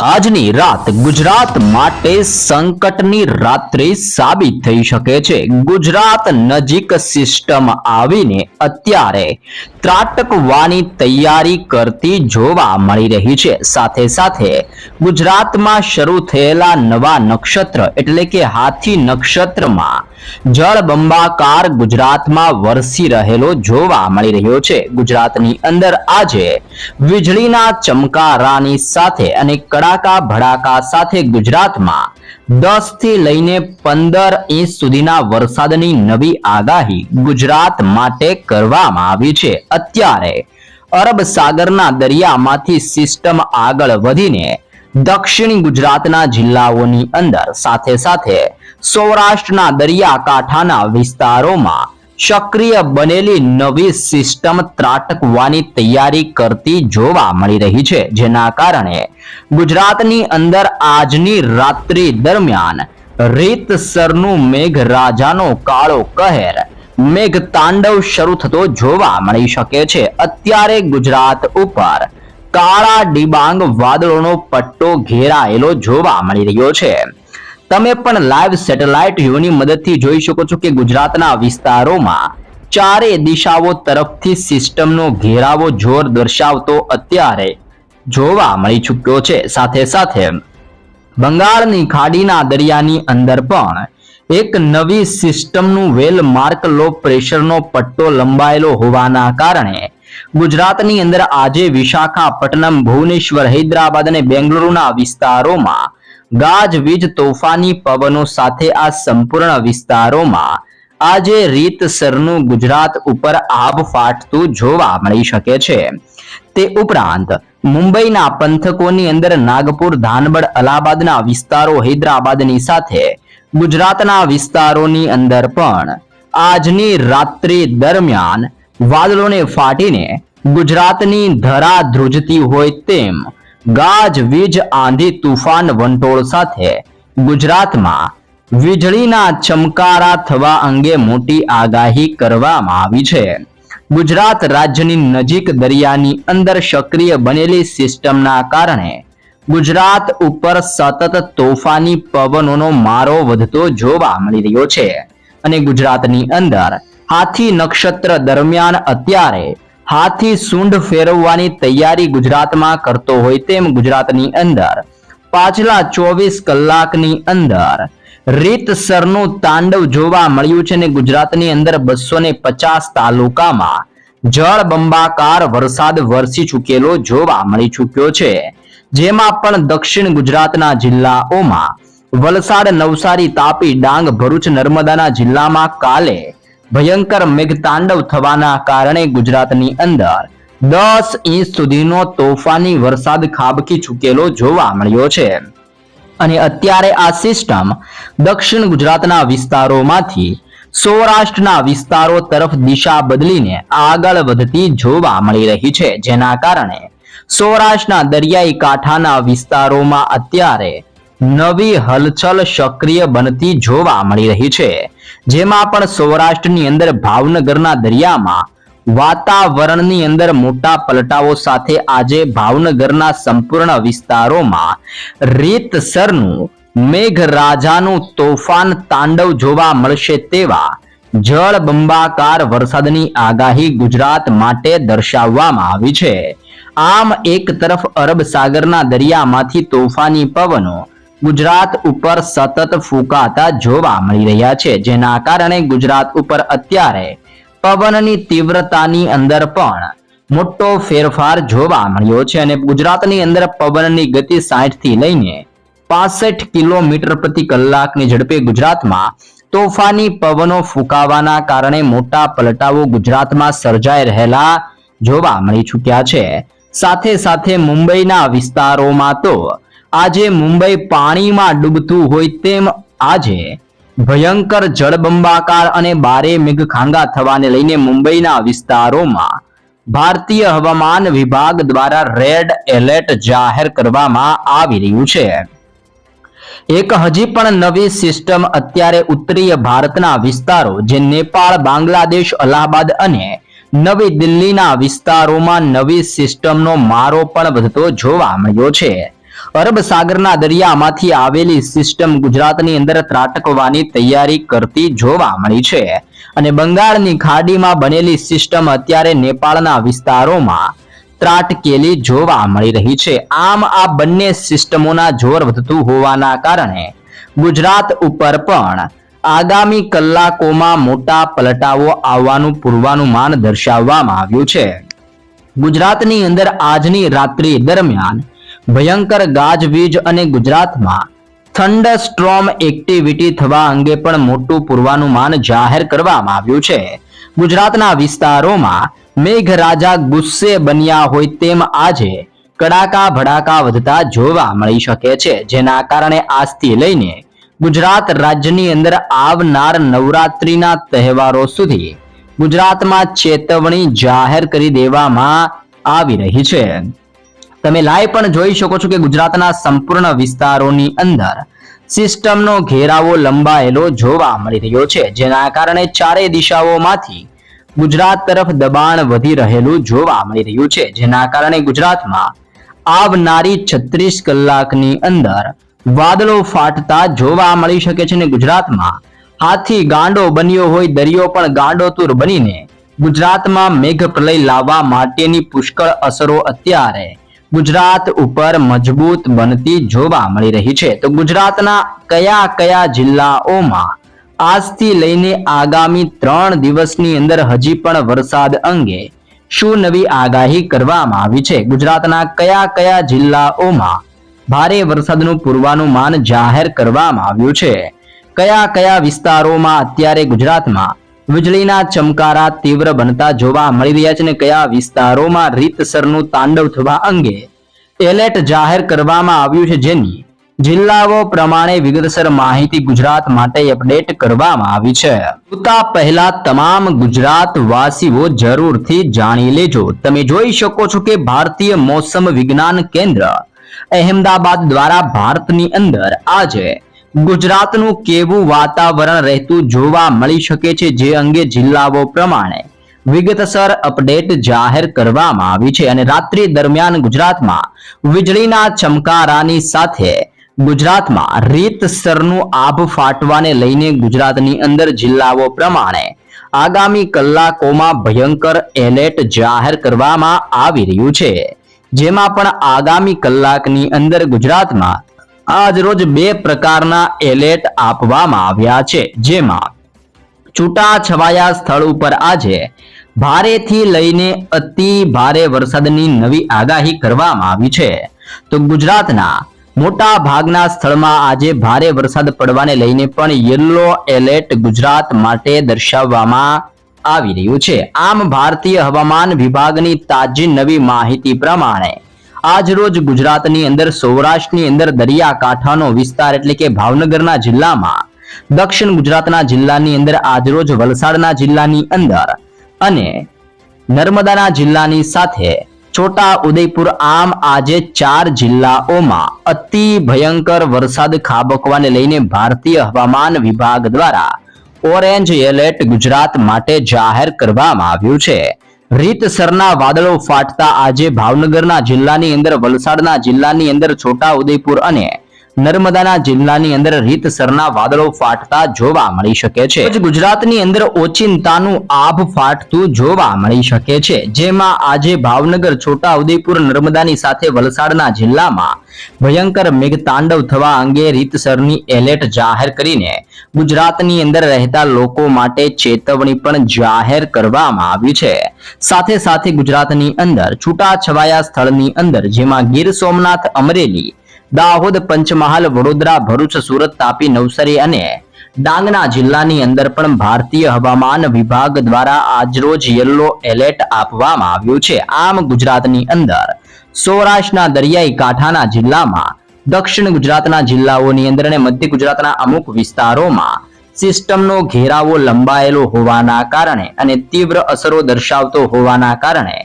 આજની રાત ગુજરાત માટે સંકટની રાત્રિ સાબિત થઈ શકે છે. ગુજરાત નજીક સિસ્ટમ આવીને અત્યારે ત્રાટકવાની તૈયારી કરતી જોવા મળી રહી છે. સાથે સાથે ગુજરાતમાં શરૂ થયેલા નવા નક્ષત્ર એટલે કે હાથી નક્ષત્રમાં જળબંબાકાર ગુજરાતમાં વરસી રહેલો જોવા મળી રહ્યો છે. ગુજરાતની અંદર આજે વીજળીના ચમકારાની સાથે અને કડાકા ભડાકા સાથે ગુજરાતમાં દસથી લઈને પંદર ઇંચ સુધીના વરસાદની નવી આગાહી ગુજરાત માટે કરવામાં આવી છે. અત્યારે અરબ સાગરના દરિયામાંથી સિસ્ટમ આગળ વધીને દક્ષિણ ગુજરાતના જિલ્લાઓની અંદર સાથે સાથે સૌરાષ્ટ્રના દરિયાકાંઠાના વિસ્તારોમાં સક્રિય બનેલી નવી સિસ્ટમ ત્રાટકવાની તૈયારી કરતી જોવા મળી રહી છે, જેના કારણે ગુજરાતની અંદર આજની રાત્રિ દરમિયાન રીતસરનું મેઘરાજાનો કાળો કહેર મેઘ તાંડવ શરૂ થતો જોવા મળી શકે છે. અત્યારે ગુજરાત ઉપર કાળા ડિબાંગ વાદળોનો પટ્ટો ઘેરાયેલો જોવા મળી રહ્યો છે. તમે પણ લાઈવ સેટેલાઇટ વ્યૂની મદદથી જોઈ શકો છો કે ગુજરાતના વિસ્તારોમાં ચારે દિશાઓ તરફથી સિસ્ટમનો ઘેરાવો જોર દર્શાવતો અત્યારે જોવા મળી ચૂક્યો છે. સાથે સાથે બંગાળની ખાડીના દરિયાની અંદર પણ એક નવી સિસ્ટમનું વેલ માર્ક લો પ્રેશરનો પટ્ટો લંબાયેલો હોવાના કારણે ગુજરાતની અંદર આજે વિશાખાપટ્ટનમ, ભુવનેશ્વર, હૈદરાબાદ અને બેંગલુરુના વિસ્તારોમાં ગાજવીજ તોફાની પવનો સાથે આ સંપૂર્ણ વિસ્તારોમાં આજે રીતસરનું ગુજરાત ઉપર આભ ફાટતું જોવા મળી શકે છે. તે ઉપરાંત મુંબઈના પંથકોની અંદર નાગપુર ધાનબડ અલાહાબાદના વિસ્તારો, હૈદરાબાદની સાથે ગુજરાતના વિસ્તારોની અંદર પણ આજની રાત્રિ દરમિયાન વાદળોને ફાટીને ગુજરાતની ધરા ધ્રુજતી હોય તેમ ગાજવીજ આંધી, તુફાન, વંટોળ સાથે ગુજરાતમાં વીજળીના ચમકારા થવા અંગે મોટી આગાહી કરવામાં આવી છે. ગુજરાત રાજ્યની નજીક દરિયાની અંદર સક્રિય બનેલી સિસ્ટમના કારણે ગુજરાત ઉપર સતત તોફાની પવનોનો મારો વધતો જોવા મળી રહ્યો છે. અને ગુજરાતની અંદર હાથી નક્ષત્ર દરમિયાન અત્યારે હાથી સૂંઢ ફેરવવાની તૈયારી ગુજરાતમાં કરતો હોય તેમ ગુજરાતની અંદર. પાછલા ચોવીસ કલાકની અંદર રીતસરનું તાંડવ જોવા મળ્યું છે ને ગુજરાતની અંદર બસો ને પચાસ તાલુકામાં જળબંબાકાર વરસાદ વરસી ચૂકેલો જોવા મળી ચૂક્યો છે. જેમાં પણ દક્ષિણ ગુજરાતના જિલ્લાઓમાં વલસાડ નવસારી તાપી ડાંગ ભરૂચ નર્મદાના જિલ્લામાં કાલે ભયંકર મેઘતાંડવ થવાના કારણે ગુજરાતની અંદર દસ ઇંચ સુધીનો તોફાની વરસાદ ખાબકી ચૂકેલો જોવા મળ્યો છે. અને અત્યારે આ સિસ્ટમ દક્ષિણ ગુજરાતના વિસ્તારોમાંથી સૌરાષ્ટ્રના વિસ્તારો તરફ દિશા બદલીને આગળ વધતી જોવા મળી રહી છે. જેના કારણે સૌરાષ્ટ્રના દરિયાઈ કાંઠાના વિસ્તારોમાં અત્યારે નવી હલચલ સક્રિય બનતી જોવા મળી રહી છે. જેમાં પણ સૌરાષ્ટ્રની અંદર ભાવનગરના દરિયામાં વાતાવરણની અંદર મોટા પલટાઓ સાથે આજે ભાવનગરના સંપૂર્ણ વિસ્તારોમાં રીતસરનું મેઘરાજાનું તોફાન તાંડવ જોવા મળશે તેવા જળબંબાકાર વરસાદની આગાહી ગુજરાત માટે દર્શાવવામાં આવી છે. આમ એક તરફ અરબ સાગરના દરિયામાંથી તોફાની પવનો ગુજરાત ઉપર સતત ફૂંકાતા જોવા મળી રહ્યા છે. જેના કારણે ગુજરાત ઉપર અત્યારે પવનની તીવ્રતાની અંદર પણ મોટો ફેરફાર જોવા મળ્યો છે અને ગુજરાતની અંદર પવનની ગતિ 60 થી લઈને પાસઠ કિલોમીટર પ્રતિ કલાકની ઝડપે ગુજરાતમાં તોફાની પવનો ફૂંકાવાના કારણે મોટા પલટાઓ ગુજરાતમાં સર્જાઈ રહેલા જોવા મળી ચૂક્યા છે. સાથે સાથે મુંબઈના વિસ્તારોમાં તો આજે મુંબઈ પાણીમાં ડૂબતું હોય તેમ આજે ભયંકર જળબંબાકાર અને બારે મેઘખાંગા થવાને લઈને મુંબઈના વિસ્તારોમાં ભારતીય હવામાન વિભાગ દ્વારા રેડ એલર્ટ જાહેર કરવામાં આવી રહ્યું છે. એક હજી પણ નવી સિસ્ટમ અત્યારે ઉત્તરીય ભારતના વિસ્તારો, જે નેપાળ, બાંગ્લાદેશ, અલ્હાબાદ અને નવી દિલ્હીના વિસ્તારોમાં નવી સિસ્ટમનો મારો પણ વધતો જોવા મળ્યો છે. અરબ સાગરના દરિયામાંથી આવેલી સિસ્ટમ ગુજરાતની અંદર ત્રાટકવાની તૈયારી કરતી જોવા મળી છે. અને બંગાળની ખાડીમાં બનેલી સિસ્ટમ અત્યારે નેપાળના વિસ્તારોમાં ત્રાટકેલી જોવા મળી રહી છે. આમ આ બંને સિસ્ટમોના જોર વધતું હોવાના કારણે ગુજરાત ઉપર પણ આગામી કલાકોમાં મોટા પલટાવો આવવાનું પૂર્વાનુમાન દર્શાવવામાં આવ્યું છે. ગુજરાતની અંદર આજની રાત્રિ દરમિયાન ભયંકર ગાજવીજ અને ગુજરાતમાં થંડર સ્ટ્રોમ એક્ટિવિટી થવા અંગે પણ મોટું પૂર્વાનુમાન જાહેર કરવામાં આવ્યું છે. ગુજરાતના વિસ્તારોમાં મેઘરાજા ગુસ્સે બન્યા હોય તેમ આજે કડાકા ભડાકા વધતા જોવા મળી શકે છે, જેના કારણે આજથી લઈને ગુજરાત રાજ્યની અંદર આવનાર નવરાત્રીના તહેવારો સુધી ગુજરાતમાં ચેતવણી જાહેર કરી દેવામાં આવી રહી છે. તમે લાઈવ પણ જોઈ શકો છો કે ગુજરાતના સંપૂર્ણ વિસ્તારોની અંદર સિસ્ટમનો ઘેરાવો લંબાયેલો જોવા મળી રહ્યો છે, જેના કારણે ચારે દિશાઓમાંથી ગુજરાત તરફ દબાણ વધી રહેલું જોવા મળી રહ્યું છે, જેના કારણે ગુજરાતમાં આવનારી છત્રીસ કલાકની અંદર વાદળો ફાટતા જોવા મળી શકે છે ને ગુજરાતમાં હાથી ગાંડો બન્યો હોય, દરિયો પણ ગાંડોતુર બનીને ગુજરાતમાં મેઘ પ્રલય લાવવા માટેની પુષ્કળ અસરો અત્યારે ગુજરાત ઉપર મજબૂત બનતી જોવા મળી રહી છે. તો ગુજરાતના કયા કયા જિલ્લાઓમાં આજથી લઈને આગામી ત્રણ દિવસની અંદર હજી પણ વરસાદ અંગે શું નવી આગાહી કરવામાં આવી છે? ગુજરાતના કયા કયા જિલ્લાઓમાં ભારે વરસાદનું પૂર્વાનુમાન જાહેર કરવામાં આવ્યું છે? કયા કયા વિસ્તારોમાં અત્યારે ગુજરાતમાં વીજળીના ચમકારા તીવ્ર બનતા જોવા મળી રહ્યા છે કયા વિસ્તારોમાં રીતસરનું તાંડવ થવા અંગે એલર્ટ જાહેર કરવામાં આવ્યું છે જેની જિલ્લાઓ પ્રમાણે વિગતસર માહિતી ગુજરાત માટે અપડેટ કરવામાં આવી છે. ઉતા પહેલા તમામ ગુજરાત વાસીઓ જરૂરથી જાણી લેજો. તમે જોઈ શકો છો કે ભારતીય મોસમ વિજ્ઞાન કેન્દ્ર અહેમદાબાદ દ્વારા ભારતની અંદર આજે ગુજરાતનું કેવું વાતાવરણ રહેતું જોવા મળી શકે છે જે અંગે જિલ્લાઓ પ્રમાણે વિગતસર અપડેટ જાહેર કરવામાં આવી છે અને રાત્રિ દરમિયાન ગુજરાતમાં વીજળીના ચમકારાની સાથે ગુજરાતમાં રીતસરનું આભ ફાટવાને લઈને ગુજરાતની અંદર જિલ્લાઓ પ્રમાણે આગામી કલાકોમાં ભયંકર એલર્ટ જાહેર કરવામાં આવી રહ્યું છે. જેમાં પણ આગામી કલાકની અંદર ગુજરાતમાં આજ રોજ બે પ્રકારના એલર્ટ આપવામાં આવ્યા છે. જેમાં છૂટા છવાયા સ્થળ ઉપર આજે ભારેથી લઈને અતિ ભારે વરસાદની નવી આગાહી કરવામાં આવી છે. તો ગુજરાતના મોટા ભાગના સ્થળમાં આજે ભારે વરસાદ પડવાને લઈને પણ યલો એલર્ટ ગુજરાત માટે દર્શાવવામાં આવી રહ્યું છે. આમ ભારતીય હવામાન વિભાગની તાજી નવી માહિતી પ્રમાણે આજ રોજ ગુજરાતની અંદર, સૌરાષ્ટ્રની અંદર દરિયાકાંઠાનો વિસ્તાર એટલે કે ભાવનગરના જિલ્લામાં, દક્ષિણ ગુજરાતના જિલ્લાની અંદર આજરોજ વલસાડના જિલ્લાની અંદર અને નર્મદાના જિલ્લાની સાથે છોટા ઉદયપુર આમ આજે ચાર જિલ્લાઓમાં અતિ ભયંકર વરસાદ ખાબકવાને લઈને ભારતીય હવામાન વિભાગ દ્વારા ઓરેન્જ એલર્ટ ગુજરાત માટે જાહેર કરવામાં આવ્યું છે. રીતસરના વાદળો ફાટતા આજે ભાવનગરના જિલ્લાની અંદર વલસાડના જિલ્લાની અંદર છોટા ઉદયપુર અને નર્મદાના જિલ્લાની અંદર રીતસરના વાદળો ફાટતા જોવા મળી શકે છે. ગુજરાતની અંદર ઓચિંતાનું આભ ફાટતું જોવા મળી શકે છે. જેમાં આજે ભાવનગર છોટા નર્મદાની સાથે વલસાડના જિલ્લામાં ભયંકર મેઘતાંડવ થવા અંગે રીતસરની એલર્ટ જાહેર કરીને ગુજરાતની અંદર રહેતા લોકો માટે ચેતવણી પણ જાહેર કરવામાં આવી છે. સાથે સાથે ગુજરાતની અંદર છૂટા છવાયા સ્થળની અંદર, જેમાં ગીર સોમનાથ, અમરેલી દાહોદ પંચમહાલ, વડોદરા, ભરૂચ, સુરત, તાપી, નવસારી અને ડાંગના જિલ્લાની અંદર પણ ભારતીય હવામાન વિભાગ દ્વારા આજરોજ યલો એલર્ટ આપવામાં આવ્યું છે. આમ ગુજરાતની અંદર સૌરાષ્ટ્રના દરિયાઈ કાંઠાના જિલ્લામાં, દક્ષિણ ગુજરાતના જિલ્લાઓની અંદર અને મધ્ય ગુજરાતના અમુક વિસ્તારોમાં સિસ્ટમનો ઘેરાવો લંબાયેલો હોવાના કારણે અને તીવ્ર અસરો દર્શાવતો હોવાના કારણે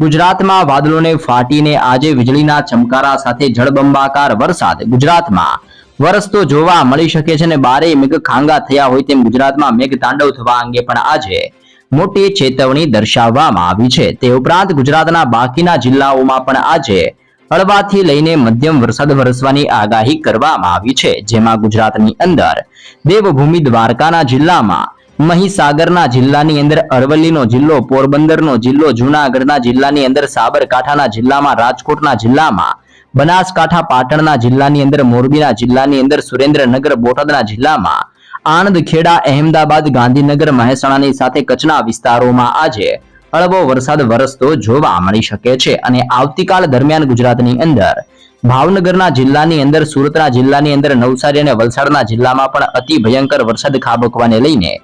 ગુજરાતમાં વાદળોને ફાટીને આજે વીજળીના ચમકારા સાથે જળબંબાકાર વરસાદ. ગુજરાતમાં વરસતો જોવા મળી શકે છે અને બારે મેઘ ખાંગા થયા હોય તેમ ગુજરાતમાં મેઘ તાંડવ થવા અંગે પણ આજે મોટી ચેતવણી દર્શાવવામાં આવી છે. તે ઉપરાંત ગુજરાતના બાકીના જિલ્લાઓમાં પણ આજે હળવાથી લઈને મધ્યમ વરસાદ વરસવાની આગાહી કરવામાં આવી છે. જેમાં ગુજરાતની અંદર દેવભૂમિ દ્વારકાના જિલ્લામાં મહીસાગરના જિલ્લાની અંદર અરવલ્લીનો જિલ્લો, પોરબંદરનો જિલ્લો, જૂનાગઢના જિલ્લાની અંદર સાબરકાંઠાના જિલ્લામાં, રાજકોટના જિલ્લામાં, બનાસકાંઠા, પાટણના જિલ્લાની અંદર, મોરબીના જિલ્લાની અંદર, સુરેન્દ્રનગર, બોટાદના જિલ્લામાં આણંદ ખેડા અહેમદાબાદ, ગાંધીનગર, મહેસાણાની સાથે કચ્છના વિસ્તારોમાં આજે હળવો વરસાદ વરસતો જોવા મળી શકે છે અને આવતીકાલ દરમિયાન ગુજરાતની અંદર ભાવનગરના જિલ્લાની અંદર, સુરતના જિલ્લાની અંદર, નવસારી અને વલસાડના જિલ્લામાં પણ અતિ ભયંકર વરસાદ ખાબકવાને લઈને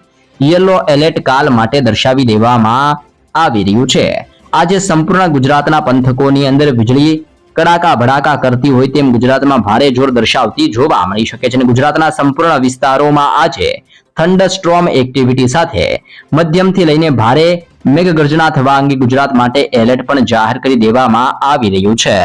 યલો એલર્ટ કાલ માટે દર્શાવી દેવામાં આવી રહ્યું છે. આજે સંપૂર્ણ ગુજરાતના પંથકોની અંદર વીજળી કડાકા ભડાકા કરતી હોય તેમ ગુજરાતમાં ભારે જોર દર્શાવતી જોવા મળી શકે છે અને ગુજરાતના સંપૂર્ણ વિસ્તારોમાં આજે થંડરસ્ટ્રોમ એક્ટિવિટી સાથે મધ્યમથી લઈને ભારે મેઘગર્જના થવા અંગે ગુજરાત માટે એલર્ટ પણ જાહેર કરી દેવામાં આવી રહ્યું છે.